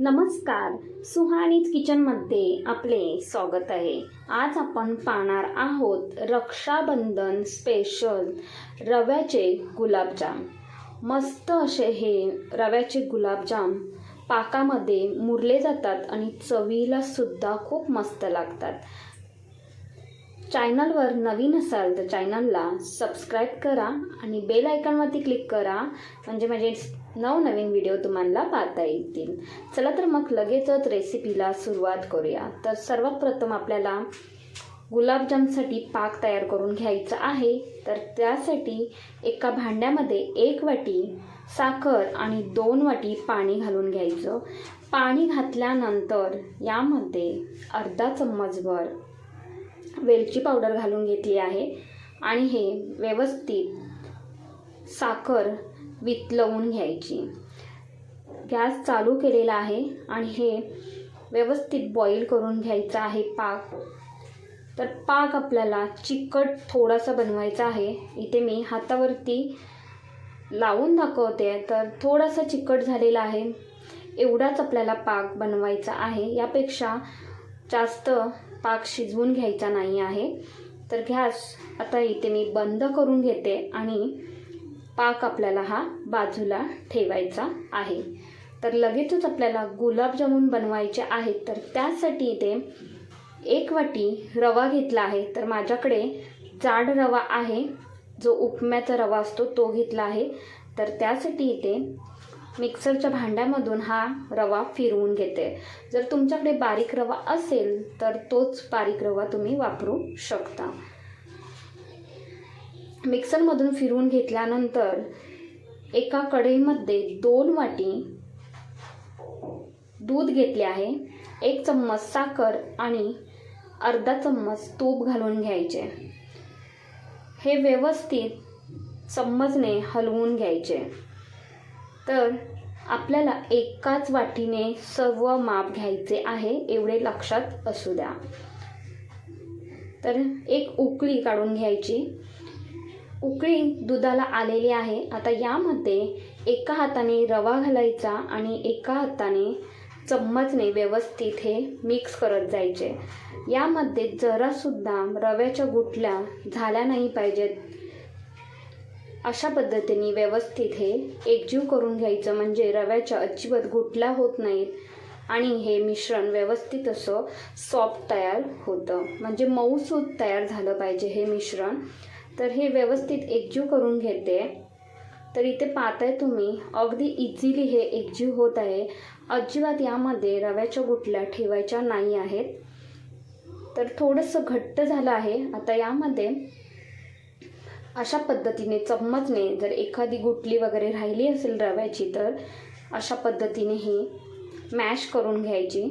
नमस्कार. सुहाणीच किचनमध्ये आपले स्वागत आहे. आज आपण पाहणार आहोत रक्षाबंधन स्पेशल रव्याचे गुलाबजाम. मस्त असे हे रव्याचे गुलाबजाम पाकामध्ये मुरले जातात आणि चवीला सुद्धा खूप मस्त लागतात. चॅनलवर नवीन असाल तर चॅनलला सबस्क्राईब करा आणि बेल आयकॉनवरती क्लिक करा. म्हणजे माझे नवनवीन व्हिडिओ तुम्हाला पाहता येतील. चला तर मग लगेचच रेसिपीला सुरुवात करूया. तर सर्वात प्रथम आपल्याला गुलाबजामसाठी पाक तयार करून घ्यायचा आहे. तर त्यासाठी एका भांड्यामध्ये एक वाटी साखर आणि दोन वाटी पाणी घालून घ्यायचं. पाणी घातल्यानंतर यामध्ये अर्धा चम्मचभर वेलची पावडर घालून घेतली आहे. आणि हे व्यवस्थित साखर वितलवून घ्यायची. गॅस चालू केलेला आहे आणि हे व्यवस्थित बॉईल करून घ्यायचा आहे पाक. तर पाक आपल्याला चिकट थोडासा बनवायचा आहे. इथे मी हातावरती लावून दाखवते. तर थोडासा चिकट झालेला आहे. एवढाच आपल्याला पाक बनवायचा आहे. यापेक्षा जास्त पाक शिजवून घ्यायचा नाही आहे. तर गॅस आता इथे मी बंद करून घेते आणि पाक आपल्याला हा बाजूला ठेवायचा आहे. तर लगेचच आपल्याला गुलाबजामुन बनवायचे आहेत. तर त्यासाठी इथे एक वाटी रवा घेतला आहे. तर माझ्याकडे जाड रवा आहे. जो उपम्याचा रवा असतो तो घेतला आहे. तर त्यासाठी इथे मिक्सरच्या भांड्यामधून हा रवा फिरवून घेते. जर तुमच्याकडे बारीक रवा असेल तर तोच बारीक रवा तुम्ही वापरू शकता. मिक्सरमधून फिरवून घेतल्यानंतर एका कढईमध्ये दोन वाटी दूध घेतले आहे एक चम्मच साखर आणि अर्धा चम्मच तूप घालून घ्यायचे. हे व्यवस्थित चम्मचने हलवून घ्यायचे. तर आपल्याला एकाच वाटीने सर्व माप घ्यायचे आहे एवढे लक्षात असू द्या. तर एक उकळी काढून घ्यायची. उकळी दुधाला आलेली आहे. आता यामध्ये एका हाताने रवा घालायचा आणि एका हाताने चम्मचने व्यवस्थित हे मिक्स करत जायचे. यामध्ये जरासुद्धा रव्याच्या गुठल्या झाल्या नाही पाहिजेत. अशा पद्धतीने व्यवस्थित हे एकजीव करून घ्यायचं. म्हणजे रव्याच्या अजिबात गुठल्या होत नाहीत आणि हे मिश्रण व्यवस्थित असं सॉफ्ट तयार होतं. म्हणजे मऊसूत तयार झालं पाहिजे हे मिश्रण. तर हे व्यवस्थित एकजीव करून घेते. तर इथे पाहताय तुम्ही अगदी इझिली हे एकजीव होत आहे. अजिबात यामध्ये रव्याच्या गुठल्या ठेवायच्या नाही आहेत. तर थोडंसं घट्ट झालं आहे. आता यामध्ये अशा पद्धतीने चम्मचने जर एखादी गुटली वगैरे राहिली असेल रव्याची तर अशा पद्धतीने ही मॅश करून घ्यायची.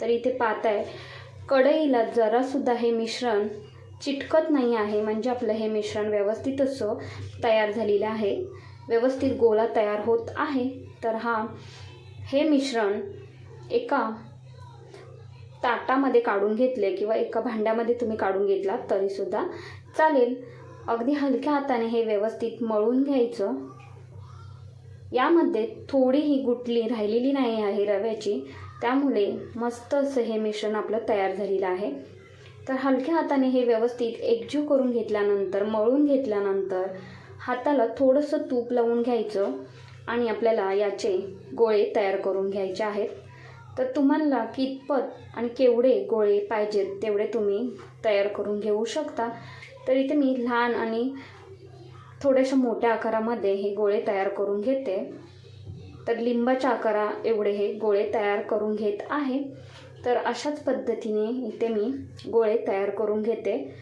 तर इथे पाहताय कढईला जरासुद्धा हे मिश्रण चिटकत नाही आहे. म्हणजे आपलं हे मिश्रण व्यवस्थित असं तयार झालेलं आहे. व्यवस्थित गोळा तयार होत आहे. तर हा हे मिश्रण एका ताटामध्ये काढून घेतले किंवा एका भांड्यामध्ये तुम्ही काढून घेतला तरीसुद्धा चालेल. अगदी हलक्या हाताने हे व्यवस्थित मळून घ्यायचं. यामध्ये थोडीही गुटली राहिलेली नाही आहे रव्याची. त्यामुळे मस्त असं हे मिश्रण आपलं तयार झालेलं आहे. तर हलक्या हाताने हे व्यवस्थित एकजीव करून घेतल्यानंतर मळून घेतल्यानंतर हाताला थोडंसं तूप लावून घ्यायचं आणि आपल्याला याचे गोळे तयार करून घ्यायचे आहेत. तर तुम्हाला कितपत आणि केवढे गोळे पाहिजेत तेवढे तुम्ही तयार करून घेऊ शकता. तर इथे मी लहान आणि थोड्याशा मोठ्या आकारामध्ये हे गोळे तयार करून घेते. तर लिंबाच्या आकारा एवढे हे गोळे तयार करून घेत आहे. तर अशाच पद्धतीने इथे मी गोळे तयार करून घेते.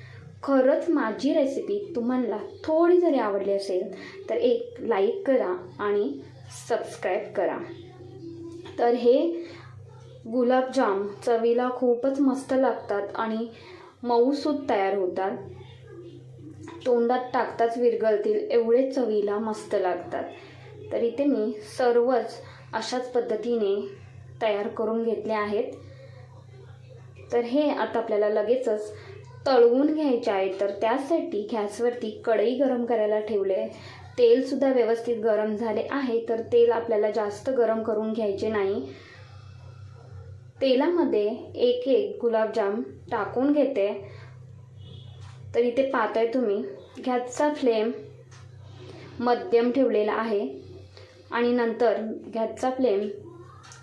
खरंच माझी रेसिपी तुम्हाला थोडी जरी आवडली असेल तर एक लाईक करा आणि सबस्क्राईब करा. तर हे गुलाबजाम चवीला खूपच मस्त लागतात आणि मऊसूत तयार होतात. तोंडात टाकताच विरगळतील एवढे चवीला मस्त लागतात. तर इथे मी सर्वच अशाच पद्धतीने तयार करून घेतले आहेत. तर हे आता आपल्याला लगेचच तळवून घ्यायचे आहे. तर त्यासाठी गॅसवरती कढई गरम करायला ठेवले. तेलसुद्धा व्यवस्थित गरम झाले आहे. तर तेल आपल्याला जास्त गरम करून घ्यायचे नाही. तेलामध्ये एक एक गुलाबजाम टाकून घेते. तर इथे पाहताय तुम्ही गॅसचा फ्लेम मध्यम ठेवलेला आहे. आणि नंतर गॅसचा फ्लेम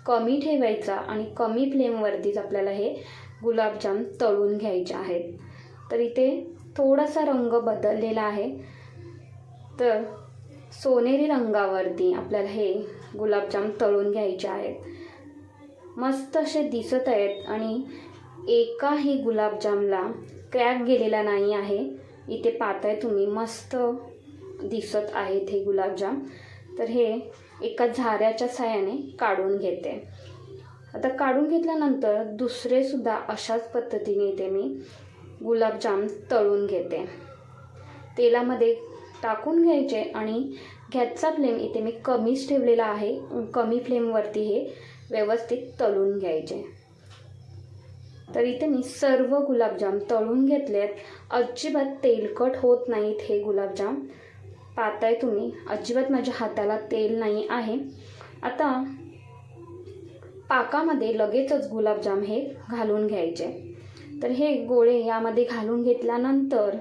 कमी ठेवायचा आणि कमी फ्लेमवरतीच आपल्याला हे गुलाबजाम तळून घ्यायचे आहेत. तर इथे थोडासा रंग बदललेला आहे. तर सोनेरी रंगावरती आपल्याला हे गुलाबजाम तळून घ्यायचे आहेत. मस्त असे दिसत आहेत आणि एकाही गुलाबजामला क्रॅक गेलेला नाही आहे. इथे पाहताय तुम्ही मस्त दिसत आहेत हे गुलाबजाम. तर हे एका झाऱ्याच्या साह्याने काढून घेते. आता काढून घेतल्यानंतर दुसरेसुद्धा अशाच पद्धतीने इथे मी गुलाबजाम तळून घेते. तेलामध्ये टाकून घ्यायचे आणि गॅसचा फ्लेम इथे मी कमीच ठेवलेला आहे. कमी फ्लेमवरती हे व्यवस्थित तळून घ्यायचे. तर इथे मी सर्व गुलाबजाम तळून घेतलेत. अजिबात तेलकट होत नाहीत हे गुलाबजाम. पाहताय तुम्ही अजिबात माझ्या हाताला तेल नाही आहे. आता पाकामध्ये लगेचच गुलाबजाम हे घालून घ्यायचे. तर हे गोळे यामध्ये घालून घेतल्यानंतर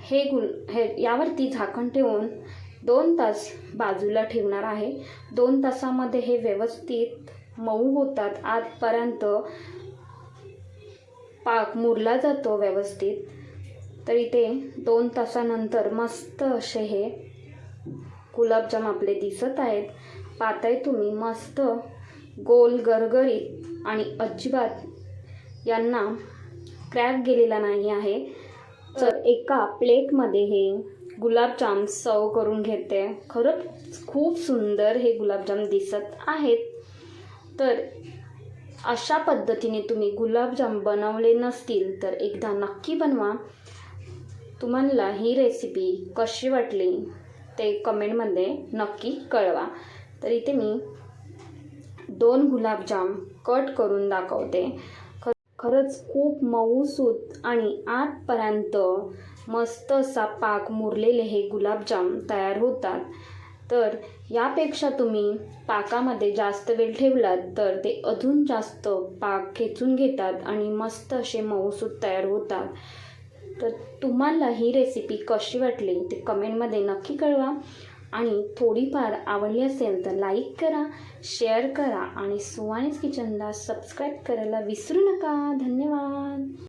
हे गुल हे यावरती झाकण ठेवून दोन तास बाजूला ठेवणार आहे. दोन तासामध्ये हे व्यवस्थित मऊ होतात. आतपर्यंत पाक मुरला जातो व्यवस्थित. तर इथे दोन तासानंतर मस्त असे हे गुलाबजाम आपले दिसत आहेत. पाहताय तुम्ही मस्त गोल गरगरीत आणि अजिबात यांना क्रॅक गेलेला नाही आहे. तर एका प्लेटमध्ये हे गुलाबजाम सर्व करून घेते. खरंच खूप सुंदर हे गुलाबजाम दिसत आहेत. तर अशा पद्धतीने तुम्ही गुलाबजाम बनवले नसतील तर एकदा नक्की बनवा. तुम्हाला ही रेसिपी कशी वाटली ते कमेंटमध्ये नक्की कळवा. तर इथे मी दोन गुलाबजाम कट करून दाखवते. ख खरंच खूप मऊसूत आणि आतपर्यंत मस्त असा पाक मुरलेले हे गुलाबजाम तयार होतात. तर यापेक्षा तुम्ही पाकामध्ये जास्त वेळ ठेवलात तर ते अजून जास्त पाक खेचून घेतात आणि मस्त असे मऊसूत तयार होतात. तर तुम्हाला ही रेसिपी कशी वाटली ते कमेंटमध्ये नक्की कळवा. आणि थोडीफार आवडली असेल तर लाईक करा शेअर करा आणि सुवानीज किचनला सबस्क्राईब करायला विसरू नका. धन्यवाद.